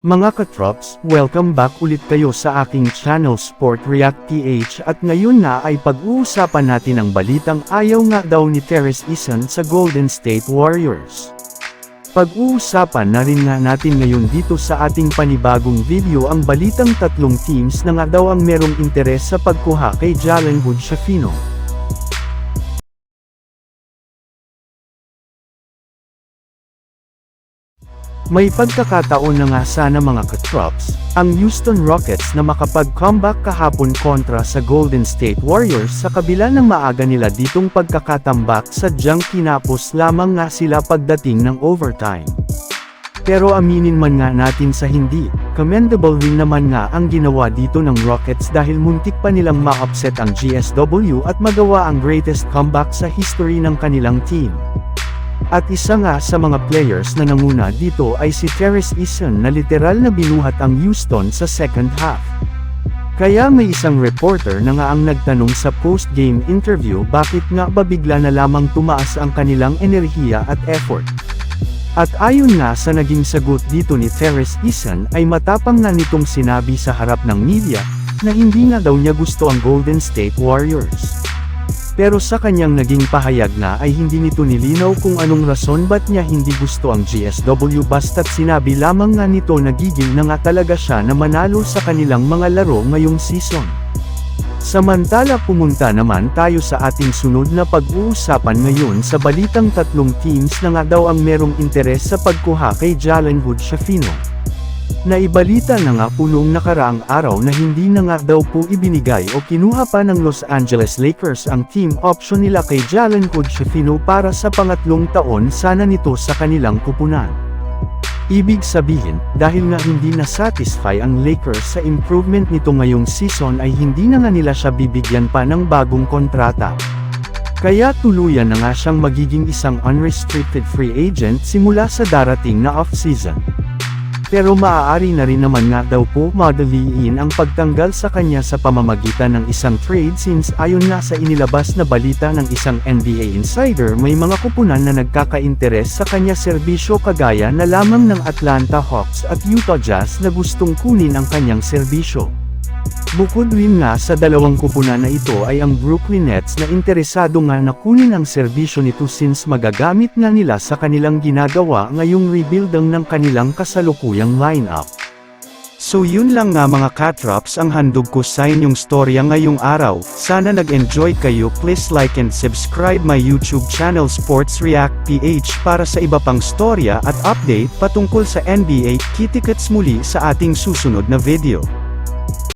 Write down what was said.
Mga katrops, welcome back ulit kayo sa aking channel Sport React PH at ngayon na ay pag-uusapan natin ang balitang ayaw nga daw ni Teres Isan sa Golden State Warriors. Pag-uusapan na rin nga natin ngayon dito sa ating panibagong video ang balitang tatlong teams na nga daw ang merong interes sa pagkuha kay Jalen Hood Shafino. May pagkakataon na nga sana mga katrops, ang Houston Rockets na makapag-comeback kahapon kontra sa Golden State Warriors sa kabila ng maaga nila ditong pagkakatambak sadyang kinapos lamang nga sila pagdating ng overtime. Pero aminin man nga natin sa hindi, commendable rin naman nga ang ginawa dito ng Rockets dahil muntik pa nilang ma-upset ang GSW at magawa ang greatest comeback sa history ng kanilang team. At isa nga sa mga players na nanguna dito ay si Terrence Eason na literal na binuhat ang Houston sa second half. Kaya may isang reporter na nga ang nagtanong sa post-game interview bakit nga ba bigla na lamang tumaas ang kanilang enerhiya at effort. At ayon nga sa naging sagot dito ni Terrence Eason ay matapang na nitong sinabi sa harap ng media, na hindi nga daw niya gusto ang Golden State Warriors. Pero sa kanyang naging pahayag na ay hindi nito nilinaw kung anong rason ba't niya hindi gusto ang GSW basta't sinabi lamang nga nito nagigil na nga talaga siya na manalo sa kanilang mga laro ngayong season. Samantala pumunta naman tayo sa ating sunod na pag-uusapan ngayon sa balitang tatlong teams na nga daw ang merong interes sa pagkuha kay Jalen Hood Shafino. Naibalita na nga po noong nakaraang araw na hindi na nga daw po ibinigay o kinuha pa ng Los Angeles Lakers ang team option nila kay Jalen Hood Shafino para sa pangatlong taon sana nito sa kanilang kupunan. Ibig sabihin, dahil nga hindi na satisfy ang Lakers sa improvement nito ngayong season ay hindi na nga nila siya bibigyan pa ng bagong kontrata. Kaya tuluyan na nga siyang magiging isang unrestricted free agent simula sa darating na off-season. Pero maaari na rin naman nga daw po madaliin ang pagtanggal sa kanya sa pamamagitan ng isang trade since ayon nga sa inilabas na balita ng isang NBA insider may mga kupunan na nagkaka-interes sa kanya serbisyo kagaya na lamang ng Atlanta Hawks at Utah Jazz na gustong kunin ang kanyang serbisyo. Bukod rin nga sa dalawang kupunan na ito ay ang Brooklyn Nets na interesado nga na kunin ang serbisyo nito since magagamit nga nila sa kanilang ginagawa ngayong rebuilding ng kanilang kasalukuyang lineup. So yun lang nga mga katrops ang handog ko sa inyong storya ngayong araw, sana nag-enjoy kayo please like and subscribe my YouTube channel Sports React PH para sa iba pang storya at update patungkol sa NBA, kitikets muli sa ating susunod na video.